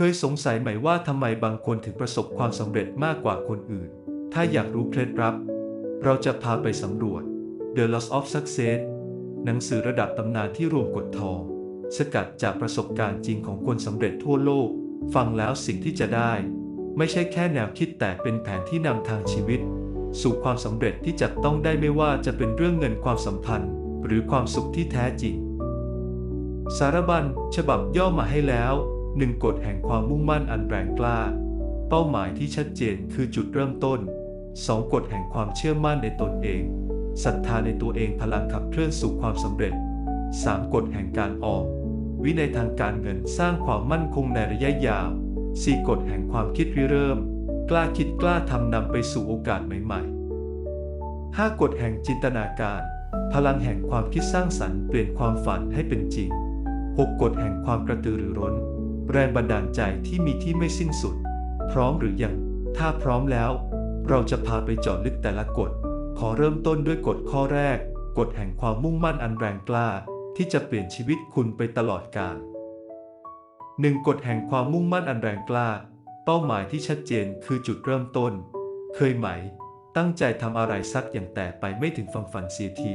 เคยสงสัยไหมว่าทำไมบางคนถึงประสบความสำเร็จมากกว่าคนอื่น ถ้าอยากรู้เคล็ดลับ เราจะพาไปสำรวจ The Lost of Success หนังสือระดับตำนานที่รวมกฎทอง สกัดจากประสบการณ์จริงของคนสำเร็จทั่วโลก ฟังแล้วสิ่งที่จะได้ ไม่ใช่แค่แนวคิดแต่เป็นแผนที่นำทางชีวิต สู่ความสำเร็จที่จับต้องได้ไม่ว่าจะเป็นเรื่องเงินความสัมพันธ์ หรือความสุขที่แท้จริง สารบัญฉบับย่อมาให้แล้ว หนึ่งกฎแห่งความมุ่งมั่นอันแรงกล้า เป้าหมายที่ชัดเจนคือจุดเริ่มต้นสองกฎแห่งความเชื่อมั่นในตนเองศรัทธาในตัวเองพลังขับเคลื่อนสู่ความสำเร็จสามกฎแห่งการออมวินัยทางการเงินสร้างความมั่นคงในระยะยาวสี่กฎแห่งความคิดริเริ่ม กล้าคิดกล้าทำนำไปสู่โอกาสใหม่ๆห้ากฎแห่งจินตนาการ พลังแห่งความคิดสร้างสรรค์เปลี่ยนความฝันให้เป็นจริงหกกฎแห่งความกระตือรือร้น แรงบันดาลใจที่มีที่ไม่สิ้นสุด พร้อมหรือยัง ถ้าพร้อมแล้ว เราจะพาไปเจาะลึกแต่ละกฎ ขอเริ่มต้นด้วยกฎข้อแรก กฎแห่งความมุ่งมั่นอันแรงกล้า ที่จะเปลี่ยนชีวิตคุณไปตลอดกาลหนึ่งกฎแห่งความมุ่งมั่นอันแรงกล้า เป้าหมายที่ชัดเจนคือจุดเริ่มต้น เคยไหม ตั้งใจทำอะไรสักอย่างแต่ไปไม่ถึงฝั่งฝันเสียที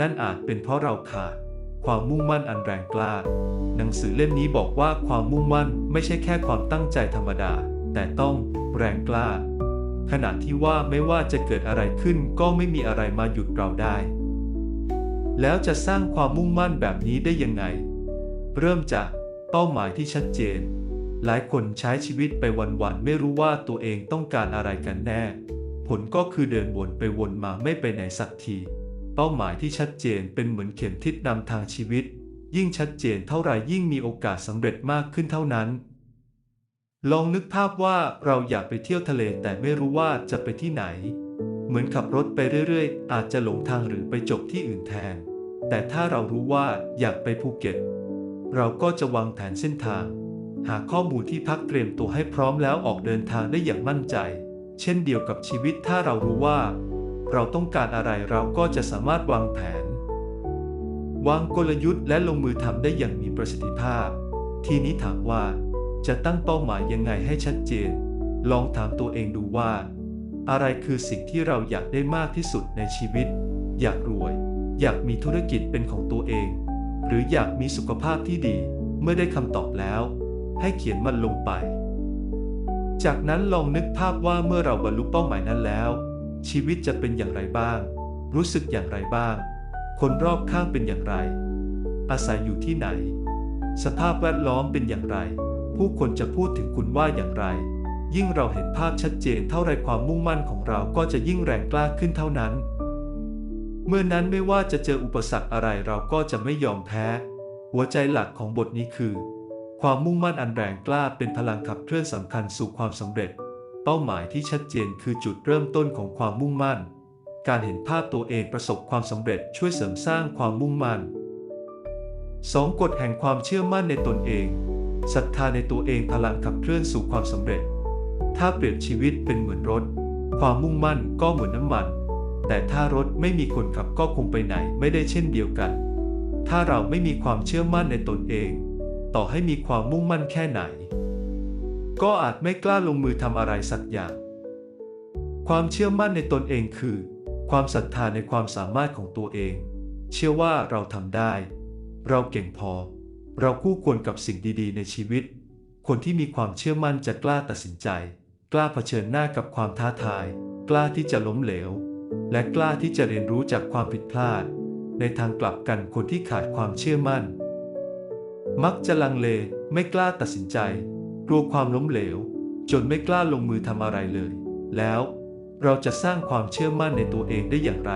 นั่นอาจเป็นเพราะเราขาด ความมุ่งมั่นอันแรงกล้า หนังสือเล่มนี้บอกว่าความมุ่งมั่นไม่ใช่แค่ความตั้งใจธรรมดา แต่ต้องแรงกล้าขณะที่ว่าไม่ว่าจะเกิดอะไรขึ้นก็ไม่มีอะไรมาหยุดเราได้ แล้วจะสร้างความมุ่งมั่นแบบนี้ได้ยังไง เริ่มจากเป้าหมายที่ชัดเจน หลายคนใช้ชีวิตไปวันๆไม่รู้ว่าตัวเองต้องการอะไรกันแน่ ผลก็คือเดินวนไปวนมาไม่ไปไหนสักที เป้าหมายที่ชัดเจนเป็นเหมือนเข็มทิศนำทางชีวิต ยิ่งชัดเจนเท่าไหร่ยิ่งมีโอกาสสำเร็จมากขึ้นเท่านั้น ลองนึกภาพว่าเราอยากไปเที่ยวทะเลแต่ไม่รู้ว่าจะไปที่ไหน เหมือนขับรถไปเรื่อยๆ อาจจะหลงทางหรือไปจบที่อื่นแทน แต่ถ้าเรารู้ว่าอยากไปภูเก็ต เราก็จะวางแผนเส้นทาง หาข้อมูลที่พักเตรียมตัวให้พร้อมแล้วออกเดินทางได้อย่างมั่นใจ เช่นเดียวกับชีวิตถ้าเรารู้ว่า เราต้องการอะไรเราก็จะสามารถวางแผน วางกลยุทธ์และลงมือทำได้อย่างมีประสิทธิภาพ ทีนี้ถามว่าจะตั้งเป้าหมายยังไงให้ชัดเจน ลองถามตัวเองดูว่า อะไรคือสิ่งที่เราอยากได้มากที่สุดในชีวิต อยากรวย อยากมีธุรกิจเป็นของตัวเอง หรืออยากมีสุขภาพที่ดี เมื่อได้คำตอบแล้ว ให้เขียนมันลงไป จากนั้นลองนึกภาพว่าเมื่อเราบรรลุเป้าหมายนั้นแล้ว ชีวิตจะเป็นอย่างไรบ้าง รู้สึกอย่างไรบ้าง คนรอบข้างเป็นอย่างไร อาศัยอยู่ที่ไหน สภาพแวดล้อมเป็นอย่างไร ผู้คนจะพูดถึงคุณว่าอย่างไร ยิ่งเราเห็นภาพชัดเจนเท่าไรความมุ่งมั่นของเราก็จะยิ่งแรงกล้าขึ้นเท่านั้น เมื่อนั้นไม่ว่าจะเจออุปสรรคอะไรเราก็จะไม่ยอมแพ้ หัวใจหลักของบทนี้คือ ความมุ่งมั่นอันแรงกล้าเป็นพลังขับเคลื่อนสำคัญสู่ความสำเร็จ เป้าหมายที่ชัดเจนคือจุดเริ่มต้นของความมุ่งมั่น การเห็นภาพตัวเองประสบความสำเร็จช่วยเสริมสร้างความมุ่งมั่น 2. กฎแห่งความเชื่อมั่นในตนเองศรัทธาในตัวเองพลังขับเคลื่อนสู่ความสำเร็จ ถ้าเปรียบชีวิตเป็นเหมือนรถ ความมุ่งมั่นก็เหมือนน้ำมัน แต่ถ้ารถไม่มีคนขับก็คงไปไหนไม่ได้เช่นเดียวกัน ถ้าเราไม่มีความเชื่อมั่นในตนเอง ต่อให้มีความมุ่งมั่นแค่ไหน ก็อาจไม่กล้าลงมือทำอะไรสักอย่าง ความเชื่อมั่นในตนเองคือ ความศรัทธาในความสามารถของตัวเอง เชื่อว่าเราทำได้ เราเก่งพอ เราคู่ควรกับสิ่งดีๆ ในชีวิต คนที่มีความเชื่อมั่นจะกล้าตัดสินใจ กล้าเผชิญหน้ากับความท้าทาย กล้าที่จะล้มเหลว และกล้าที่จะเรียนรู้จากความผิดพลาด ในทางกลับกันคนที่ขาดความเชื่อมั่น มักจะลังเลไม่กล้าตัดสินใจ ลัวความล้มเหลว จนไม่กล้าลงมือทำอะไรเลย แล้วเราจะสร้างความเชื่อมั่นในตัวเองได้อย่างไร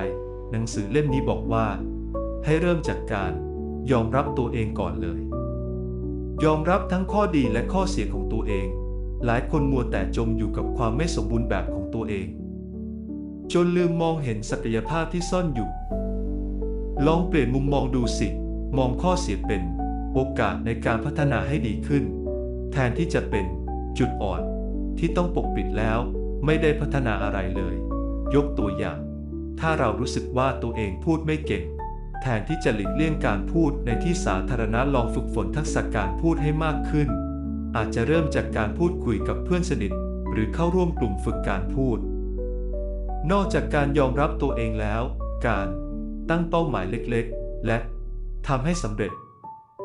หนังสือเล่มนี้บอกว่า ให้เริ่มจากการยอมรับตัวเองก่อนเลย ยอมรับทั้งข้อดีและข้อเสียของตัวเอง หลายคนมัวแต่จมอยู่กับความไม่สมบูรณ์แบบของตัวเอง จนลืมมองเห็นศักยภาพที่ซ่อนอยู่ ลองเปลี่ยนมุมมองดูสิ มองข้อเสียเป็น โอกาสในการพัฒนาให้ดีขึ้น แทนที่จะเป็นจุดอ่อนที่ต้องปกปิดแล้วไม่ได้พัฒนาอะไรเลย ยกตัวอย่าง ถ้าเรารู้สึกว่าตัวเองพูดไม่เก่ง แทนที่จะหลีกเลี่ยงการพูดในที่สาธารณะลองฝึกฝนทักษะการพูดให้มากขึ้น อาจจะเริ่มจากการพูดคุยกับเพื่อนสนิท หรือเข้าร่วมกลุ่มฝึกการพูด นอกจากการยอมรับตัวเองแล้ว การตั้งเป้าหมายเล็กๆ และทำให้สำเร็จ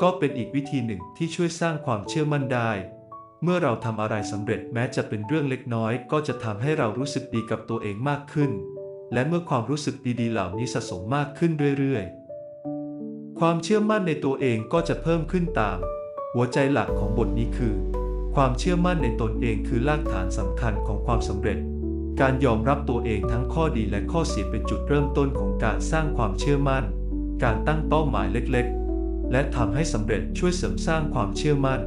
ก็เป็นอีกวิธีหนึ่งที่ช่วยสร้างความเชื่อมั่นได้ เมื่อเราทำอะไรสำเร็จแม้จะเป็นเรื่องเล็กน้อย ก็จะทำให้เรารู้สึกดีกับตัวเองมากขึ้น และเมื่อความรู้สึกดีๆ เหล่านี้สะสมมากขึ้นเรื่อยๆ ความเชื่อมั่นในตัวเองก็จะเพิ่มขึ้นตาม หัวใจหลักของบทนี้คือ ความเชื่อมั่นในตนเองคือรากฐานสำคัญของความสำเร็จ การยอมรับตัวเองทั้งข้อดีและข้อเสียเป็นจุดเริ่มต้นของการสร้างความเชื่อมั่น การตั้งเป้าหมายเล็กๆ และทำให้สำเร็จช่วยเสริมสร้างความเชื่อมั่น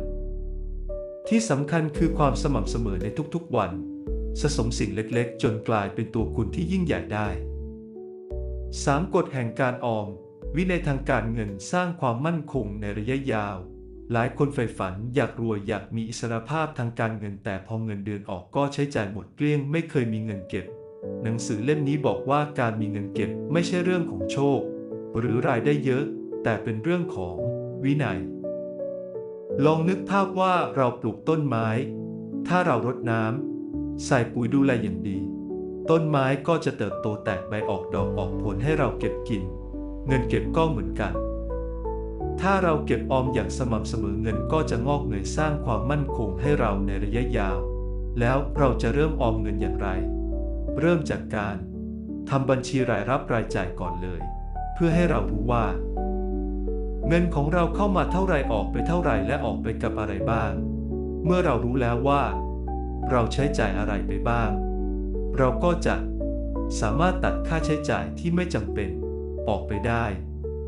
ที่สำคัญคือความสม่ำเสมอในทุกๆวัน สะสมสิ่งเล็กๆ จนกลายเป็นตัวคุณที่ยิ่งใหญ่ได้ 3. กฎแห่งการออม วินัยทางการเงินสร้างความมั่นคงในระยะยาว หลายคนใฝ่ฝันอยากรวยอยากมีอิสรภาพทางการเงินแต่พอเงินเดือนออกก็ใช้จ่ายหมดเกลี้ยงไม่เคยมีเงินเก็บ หนังสือเล่มนี้บอกว่าการมีเงินเก็บไม่ใช่เรื่องของโชค หรือรายได้เยอะ แต่เป็นเรื่องของวินัย ลองนึกภาพว่าเราปลูกต้นไม้ ถ้าเรารดน้ำใส่ปุ๋ยดูแลอย่างดี ต้นไม้ก็จะเติบโตแตกใบออกดอกออกผลให้เราเก็บกิน เงินเก็บก็เหมือนกัน ถ้าเราเก็บออมอย่างสม่ำเสมอเงินก็จะงอกเงยสร้างความมั่นคงให้เราในระยะยาว แล้วเราจะเริ่มออมเงินอย่างไร เริ่มจากการทำบัญชีรายรับรายจ่ายก่อนเลย เพื่อให้เรารู้ว่า เงินของเราเข้ามาเท่าไรออกไปเท่าไรและออกไปกับอะไรบ้าง เมื่อเรารู้แล้วว่า เราใช้จ่ายอะไรไปบ้าง เราก็จะสามารถตัดค่าใช้จ่ายที่ไม่จำเป็นออกไปได้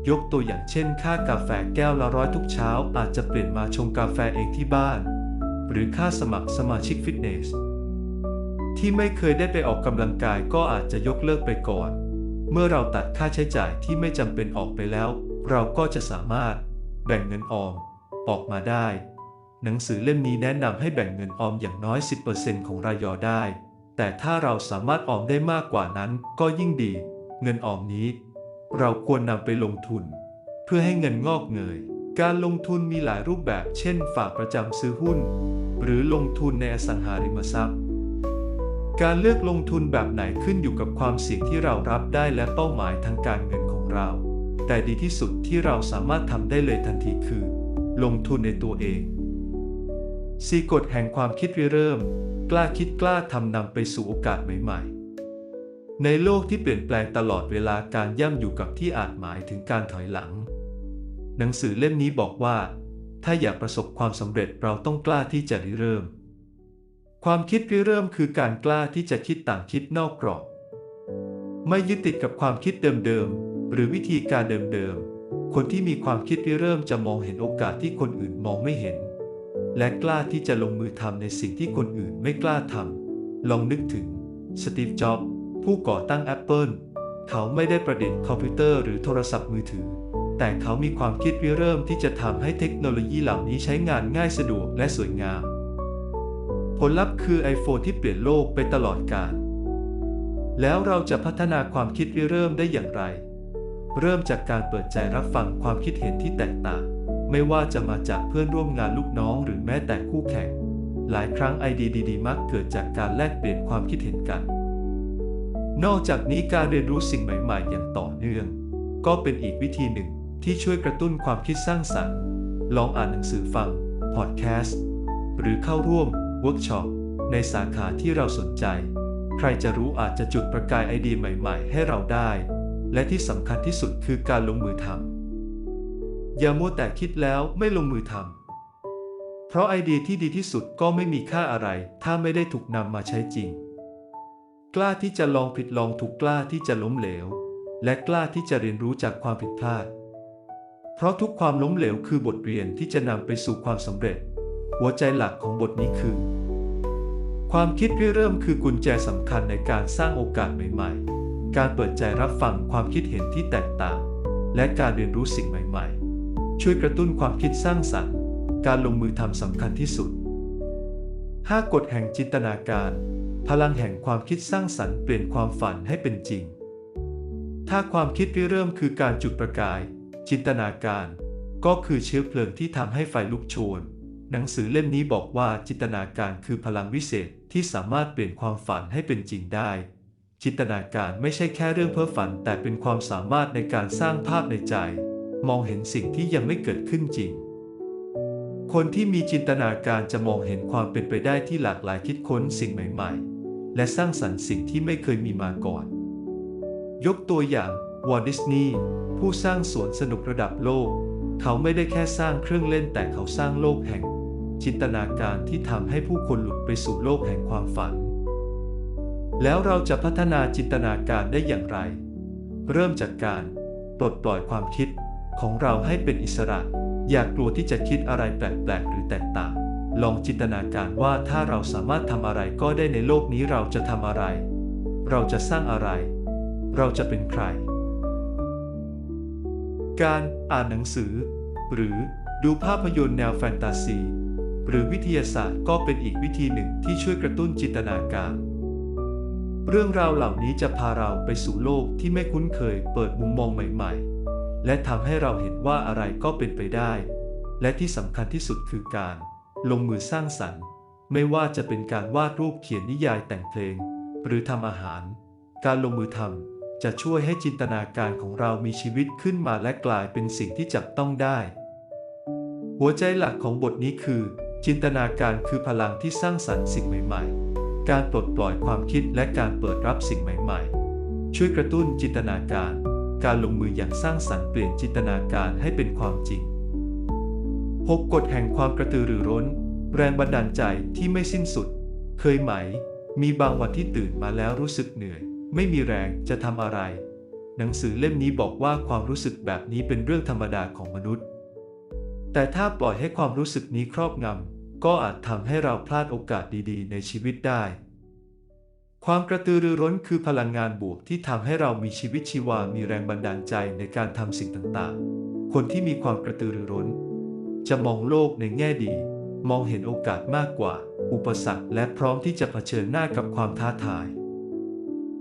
ยกตัวอย่างเช่น ค่ากาแฟแก้วละร้อยทุกเช้า อาจจะเปลี่ยนมาชงกาแฟเองที่บ้าน หรือค่าสมัครสมาชิกฟิตเนส ที่ไม่เคยได้ไปออกกำลังกายก็อาจจะยกเลิกไปก่อน เมื่อเราตัดค่าใช้จ่ายที่ไม่จำเป็นออกไปแล้ว เราก็จะสามารถแบ่งเงินออมออกมาได้ หนังสือเล่มนี้แนะนำให้แบ่งเงินออมอย่างน้อย 10%ของรายยอได้ แต่ถ้าเราสามารถออมได้มากกว่านั้นก็ยิ่งดี เงินออมนี้ เราควรนำไปลงทุน เพื่อให้เงินงอกเงย การลงทุนมีหลายรูปแบบ เช่น ฝากประจำซื้อหุ้น หรือลงทุนในอสังหาริมทรัพย์การเลือกลงทุนแบบไหนขึ้นอยู่กับความเสี่ยงที่เรารับได้และเป้าหมายทางการเงินของเรา แต่ดีที่สุดที่เราสามารถทำได้เลยทันทีคือ ลงทุนในตัวเองสีกฎแห่งความคิดริเริ่ม กล้าคิดกล้าทำนำไปสู่โอกาสใหม่ๆ ในโลกที่เปลี่ยนแปลงตลอดเวลาการย่ำอยู่กับที่อาจหมายถึงการถอยหลัง หนังสือเล่มนี้บอกว่า ถ้าอยากประสบความสำเร็จเราต้องกล้าที่จะริเริ่ม ความคิดริเริ่มคือการกล้าที่จะคิดต่างคิดนอกกรอบ ไม่ยึดติดกับความคิดเดิมๆ หรือวิธีการเดิมๆ คนที่มีความคิดริเริ่มจะมองเห็นโอกาสที่คนอื่นมองไม่เห็น และกล้าที่จะลงมือทำในสิ่งที่คนอื่นไม่กล้าทำลองนึกถึงสตีฟ จ็อบส์ผู้ก่อตั้ง Apple เขาไม่ได้ประดิษฐ์คอมพิวเตอร์หรือโทรศัพท์มือถือ แต่เขามีความคิดริเริ่มที่จะทำให้เทคโนโลยีเหล่านี้ใช้งานง่ายสะดวกและสวยงาม ผลลัพธ์คือ iPhone ที่เปลี่ยนโลกไปตลอดกาลแล้วเราจะพัฒนาความคิดริเริ่มได้อย่างไร เริ่มจากการเปิดใจรับฟังความคิดเห็นที่แตกต่าง ไม่ว่าจะมาจากเพื่อนร่วมงานลูกน้องหรือแม้แต่คู่แข่ง หลายครั้งไอเดียดีๆมักเกิดจากการแลกเปลี่ยนความคิดเห็นกัน นอกจากนี้การเรียนรู้สิ่งใหม่ๆ อย่างต่อเนื่อง ก็เป็นอีกวิธีหนึ่งที่ช่วยกระตุ้นความคิดสร้างสรรค์ ลองอ่านหนังสือฟัง พอดแคสต์ หรือเข้าร่วมเวิร์กช็อปในสาขาที่เราสนใจ ใครจะรู้อาจจะจุดประกายไอเดียใหม่ ๆ ให้เราได้ และที่สำคัญที่สุดคือการลงมือทำอย่ามัวแต่คิดแล้วไม่ลงมือทำเพราะไอเดียที่ดีที่สุดก็ไม่มีค่าอะไร ถ้าไม่ได้ถูกนำมาใช้จริง กล้าที่จะลองผิดลองถูกกล้าที่จะล้มเหลว และกล้าที่จะเรียนรู้จากความผิดพลาด เพราะทุกความล้มเหลวคือบทเรียนที่จะนำไปสู่ความสำเร็จ หัวใจหลักของบทนี้คือ ความคิดริเริ่มคือกุญแจสำคัญในการสร้างโอกาสใหม่ ๆ การเปิดใจรับฟังความคิดเห็นที่แตกต่าง และการเรียนรู้สิ่งใหม่ๆ ช่วยกระตุ้นความคิดสร้างสรรค์ การลงมือทำสำคัญที่สุด 5 กฎแห่งจินตนาการ พลังแห่งความคิดสร้างสรรค์เปลี่ยนความฝันให้เป็นจริง ถ้าความคิดริเริ่มคือการจุดประกาย จินตนาการ ก็คือเชื้อเพลิงที่ทำให้ไฟลุกโชน หนังสือเล่มนี้บอกว่าจินตนาการคือพลังวิเศษที่สามารถเปลี่ยนความฝันให้เป็นจริงได้ จินตนาการไม่ใช่แค่เรื่องเพ้อฝัน แต่เป็นความสามารถในการสร้างภาพในใจ มองเห็นสิ่งที่ยังไม่เกิดขึ้นจริง คนที่มีจินตนาการจะมองเห็นความเป็นไปได้ที่หลากหลายคิดค้นสิ่งใหม่ ๆ และสร้างสรรค์สิ่งที่ไม่เคยมีมาก่อน ยกตัวอย่างวอลดิสนีย์ผู้สร้างสวนสนุกระดับโลก เขาไม่ได้แค่สร้างเครื่องเล่นแต่เขาสร้างโลกแห่ง จินตนาการที่ทำให้ผู้คนหลุดไปสู่โลกแห่งความฝัน แล้วเราจะพัฒนาจินตนาการได้อย่างไร เริ่มจากการปลดปล่อยความคิดของเราให้เป็นอิสระ อย่ากลัวที่จะคิดอะไรแปลกๆ หรือแตกต่าง ลองจินตนาการว่าถ้าเราสามารถทำอะไรก็ได้ในโลกนี้เราจะทำอะไร เราจะสร้างอะไร เราจะเป็นใคร การอ่านหนังสือ หรือดูภาพยนตร์แนวแฟนตาซี หรือวิทยาศาสตร์ก็เป็นอีกวิธีหนึ่งที่ช่วยกระตุ้นจินตนาการ เรื่องราวเหล่านี้จะพาเราไปสู่โลกที่ไม่คุ้นเคยเปิดมุมมองใหม่ๆ และทำให้เราเห็นว่าอะไรก็เป็นไปได้ และที่สำคัญที่สุดคือการ ลงมือสร้างสรรค์ ไม่ว่าจะเป็นการวาดรูปเขียนนิยายแต่งเพลง หรือทำอาหาร การลงมือทำจะช่วยให้จินตนาการของเรามีชีวิตขึ้นมาและกลายเป็นสิ่งที่จับต้องได้ หัวใจหลักของบทนี้คือ จินตนาการคือพลังที่สร้างสรรค์สิ่งใหม่ ๆ การปลดปล่อยความคิดและการเปิดรับสิ่งใหม่ๆ ช่วยกระตุ้นจินตนาการ การลงมืออย่างสร้างสรรค์เปลี่ยนจินตนาการให้เป็นความจริง 6 กฎแห่งความกระตือรือร้น แรงบันดาลใจที่ไม่สิ้นสุด เคยไหม มีบางวันที่ตื่นมาแล้วรู้สึกเหนื่อย ไม่มีแรงจะทำอะไร หนังสือเล่มนี้บอกว่าความรู้สึกแบบนี้เป็นเรื่องธรรมดาของมนุษย์ แต่ถ้าปล่อยให้ความรู้สึกนี้ครอบงำ ก็อาจทำให้เราพลาดโอกาสดีๆ ในชีวิตได้ ความกระตือรือร้นคือพลังงานบวกที่ทำให้เรามีชีวิตชีวา มีแรงบันดาลใจในการทำสิ่งต่างๆ คนที่มีความกระตือรือร้น จะมองโลกในแง่ดี มองเห็นโอกาสมากกว่า อุปสรรคและพร้อมที่จะเผชิญหน้ากับความท้าทาย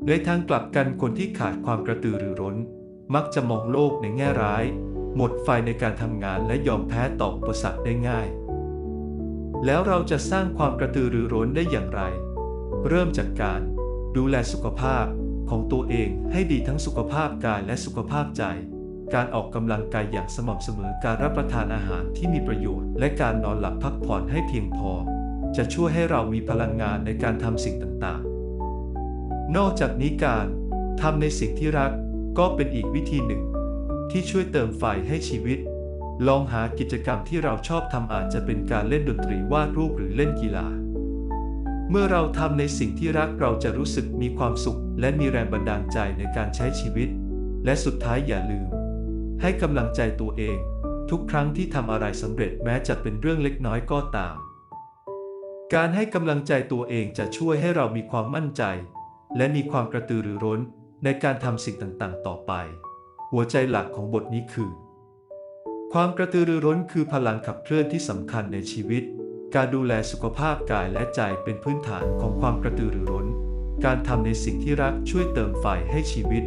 ในทางกลับกันคนที่ขาดความกระตือรือร้น มักจะมองโลกในแง่ร้าย หมดไฟในการทำงานและยอมแพ้ต่ออุปสรรคได้ง่าย แล้วเราจะสร้างความกระตือรือร้นได้อย่างไร เริ่มจากการดูแลสุขภาพของตัวเองให้ดีทั้งสุขภาพกายและสุขภาพใจ การออกกำลังกายอย่างสม่ำเสมอ การรับประทานอาหารที่มีประโยชน์ และการนอนหลับพักผ่อนให้เพียงพอ จะช่วยให้เรามีพลังงานในการทำสิ่งต่างๆ นอกจากนี้การทำในสิ่งที่รักก็เป็นอีกวิธีหนึ่ง ที่ช่วยเติมไฟให้ชีวิต ลองหากิจกรรมที่เราชอบทำอาจจะเป็นการเล่นดนตรีวาดรูปหรือเล่นกีฬา เมื่อเราทำในสิ่งที่รักเราจะรู้สึกมีความสุข และมีแรงบันดาลใจในการใช้ชีวิต และสุดท้ายอย่าลืม ให้กำลังใจตัวเอง ทุกครั้งที่ทำอะไรสำเร็จแม้จะเป็นเรื่องเล็กน้อยก็ตาม การให้กำลังใจตัวเองจะช่วยให้เรามีความมั่นใจ และมีความกระตือรือร้นในการทำสิ่งต่างๆ ต่อไป หัวใจหลักของบทนี้คือ ความกระตือรือร้นคือพลังขับเคลื่อนที่สำคัญในชีวิต การดูแลสุขภาพกายและใจเป็นพื้นฐานของความกระตือรือร้น การทำในสิ่งที่รักช่วยเติมไฟให้ชีวิต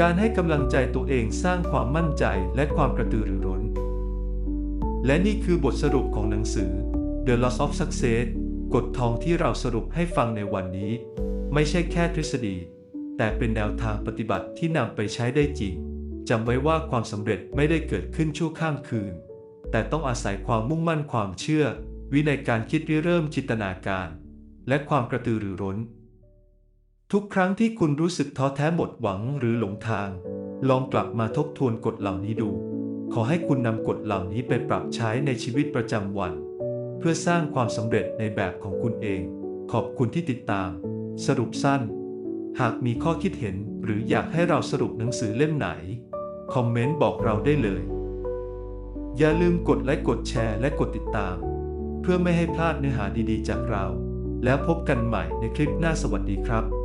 การให้กำลังใจตัวเองสร้างความมั่นใจและความกระตือรือร้น และนี่คือบทสรุปของหนังสือ The Loss of Success กฎทองที่เราสรุปให้ฟังในวันนี้ ไม่ใช่แค่ทฤษฎี แต่เป็นแนวทางปฏิบัติที่นำไปใช้ได้จริง จำไว้ว่าความสำเร็จไม่ได้เกิดขึ้นชั่วข้ามคืน แต่ต้องอาศัยความมุ่งมั่นความเชื่อ วินัยการคิดริเริ่มจินตนาการ และความกระตือรือร้น ทุกครั้งที่คุณรู้สึกท้อแท้หมดหวังหรือหลงทาง ลองกลับมาทบทวนกฎเหล่านี้ดู ขอให้คุณนำกฎเหล่านี้ไปปรับใช้ในชีวิตประจำวัน เพื่อสร้างความสำเร็จในแบบของคุณเอง ขอบคุณที่ติดตาม สรุปสั้นหากมีข้อคิดเห็นหรืออยากให้เราสรุปหนังสือเล่มไหน คอมเมนต์บอกเราได้เลย อย่าลืมกดไลค์กดแชร์และกดติดตาม เพื่อไม่ให้พลาดเนื้อหาดีๆจากเรา แล้วพบกันใหม่ในคลิปหน้าสวัสดีครับ